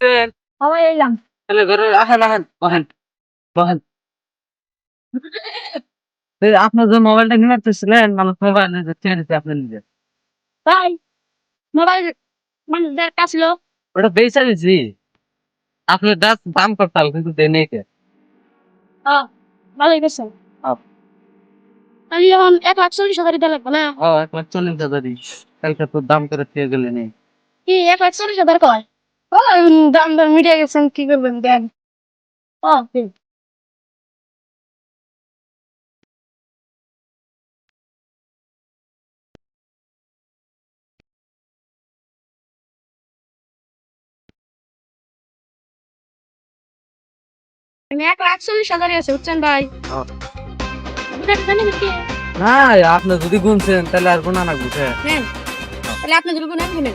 আসছেন সবাই এলাম তাহলে ঘরে আসেন আসেন বহেন বহেন আপনার যে মোবাইলটা নিয়ে আসতেছিলেন মানুষ মোবাইল চেয়ে দিতে আপনি নিজে ভাই মোবাইল মানে দরকার ছিল ওটা বেচা দিছি আপনি দাম দাম করতাল কিন্তু দেয় নেই কে ভালোই হ্যাঁ। আমি যখন এক লাখ চল্লিশ হাজার দিতে লাগবে না ও এক লাখ চল্লিশ হাজার কালকে তো দাম করে চেয়ে গেলে নেই কি এক লাখ চল্লিশ হাজার কয় ও, দাম দাম মিটে গেছেন কি করবেন? দেন। ও এক চল্লিশ আছে বুঝছেন ভাই? হ্যাঁ। না আপনি যদি গুনছেন তাহলে আর গোনা না নেন তাহলে আপনি যদি গুণ গুনেন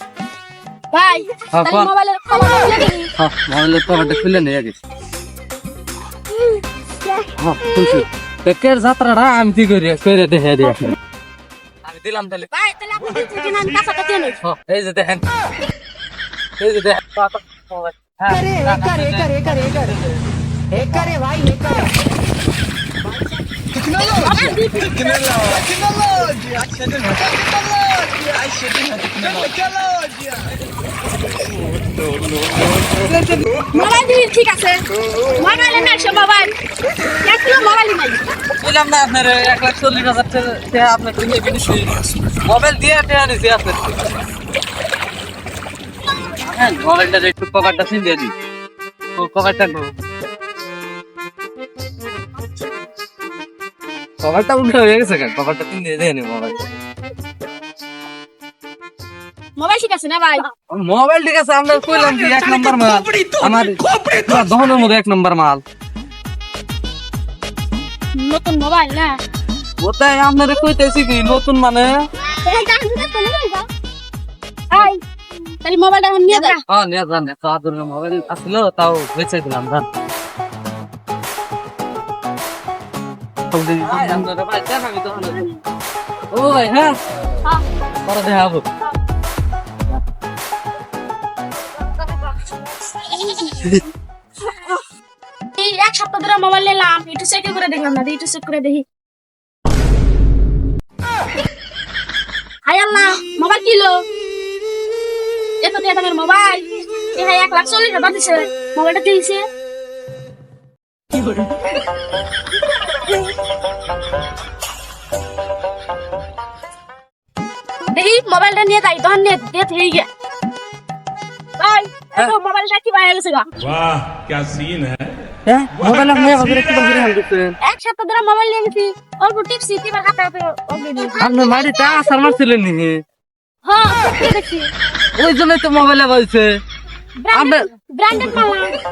ভাই হ্যাঁ? মোবাইলের হ্যাঁ মোবাইলের কভারটা খুলে নিয়ে গেছি। হ্যাঁ যাত্রাটা আমি কি করি? করে দেখে দিই। আপনি আমি দিলাম তাহলে হ্যাঁ, এই যে দেখেন। এই যে দেখেন দিলাম না আপনার, এক লাখ চল্লিশ হাজার আপনার মোবাইল দিয়ে আপনার হ্যাঁ মোবাইলটা একটু কভারটা কভারটা কভারটা উল্টো হয়ে গেছে কেন? কভারটা তিন দিয়ে দিয়ে নি মোবাইলটা মোবাইল ঠিক আছে না ভাই মোবাইল ঠিক আছে আমরা কইলাম কি এক নম্বর মাল আমার পুরা দহনের মধ্যে এক নম্বর মাল নতুন মোবাইল না ওটাই আপনারা কইতেছি কি নতুন মানে ভাই তাহলে মোবাইলটা এখন নিয়ে যান হ্যাঁ নিয়ে যান এত আদরের মোবাইল আসলো তাও বেঁচে দিলাম যান ও ভাই হ্যাঁ হ্যাঁ। পরে দেখা এই এক সপ্তাহ ধরে মোবাইল নিলাম একটু চেক করে দেখলাম না, একটু চেক করে দেখি। হাই আল্লাহ মোবাইল কিলো? এত দিয়ে দামের মোবাইল এ ভাই এক লাখ চল্লিশ হাজার দিছে। মোবাইলটা দিয়েছে দেখি মোবাইলটা নিয়ে যাই তখন নিয়ে, দিয়ে থেকে গিয়ে। হ্যাঁ,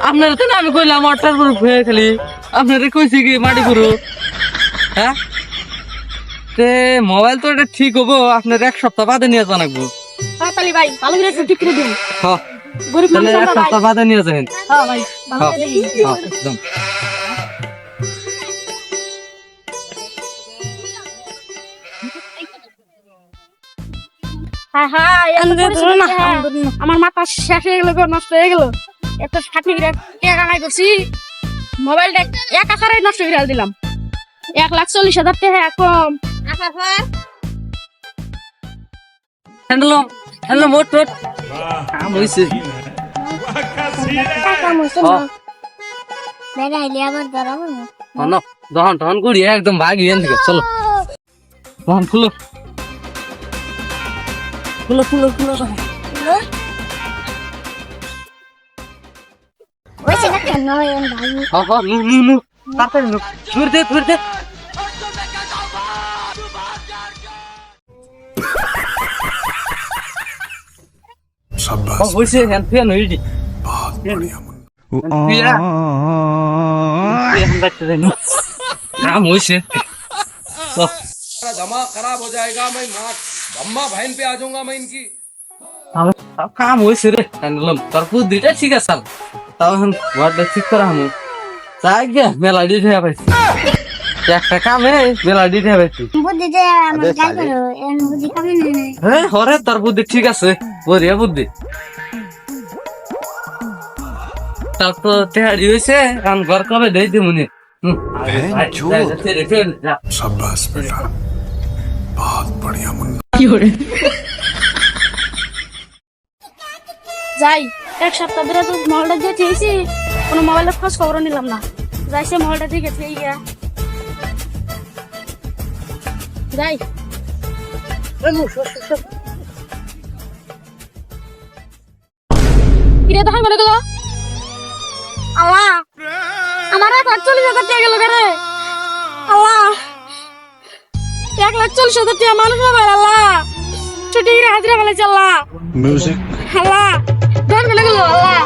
আপনার তো আমি কইলাম অটার গ্রুপ কইছি কি মাটি গুরু। হ্যাঁ? মোবাইল তো এটা ঠিক হব আপনার এক সপ্তাহ বাদে নিয়ে জানাব ভাই ভালো করে ঠিক করে দিন। হ্যাঁ। গরিব মানুষ এক সপ্তাহ বাদে নিয়ে যাবেন। হ্যাঁ ভাই ভালো হ্যাঁ হ্যাঁ একদম। হ্যাঁ হ্যাঁ হ্যাঁ। আমার মাথা শেষ হয়ে গেল নষ্ট হয়ে গেল। এত করে টাকা করছি? মোবাইলটা এক আকারে নষ্ট করে দিলাম। এক লাখ চল্লিশ হাজার টাকা কম আসার পর হ্যালো মোট মোট কাম হইছে দহন টহন করি একদম ভাগি এখান থেকে চলো দহন খুলো খুলো খুলো খুলো হ হ নু নু নু তাড়াতাড়ি নু ঘুরতে ঘুরতে হইছে হ্যান ফেন হইডি बहुत बढ़िया मुन्ना পিয়া এখন বাইতে যাই না। কাম হয়েছে তো, दमा खराब हो जाएगा मैं माँ अम्मा बहन पे आ जाऊंगा मैं इनकी তাহলে তাও কাম হয়েছে রে আনলাম তার বুদ্ধিটা ঠিক আছে তাও এখন ঘরটা ঠিক করা হামু তাই গে মেলা ডিট হয়ে পাইছি একটা কামে মেলা ডিট হয়ে পাইছি বুদ্ধি যে আমার গাল করো এর বুদ্ধি কমে না হ্যাঁ হরে তার বুদ্ধি ঠিক আছে বরিয়া বুদ্ধি তার তো তেহারি হয়েছে কারণ ঘর কবে দেই দি মনে সাব্বাস বেটা। বহুত বড়িয়া মুন্না। যাই এক সপ্তাহ ধরে তো মহলটা দিয়ে চেয়েছি কোনো মোবাইলের খোঁজ খবরও নিলাম না। যাই সে মহলটা দিয়ে গেছে গিয়া। যাই। কিরে তখন মনে করল আল্লাহ আমার এক লাখ চল্লিশ হাজার টাকা গেল রে আল্লাহ এক লাখ চল্লিশ হাজার টাকা মানুষ না আল্লাহ। ছুটি হাজিরা ফেলেছে আল্লাহ। আল্লাহ ধর ফেলে গেল আল্লাহ।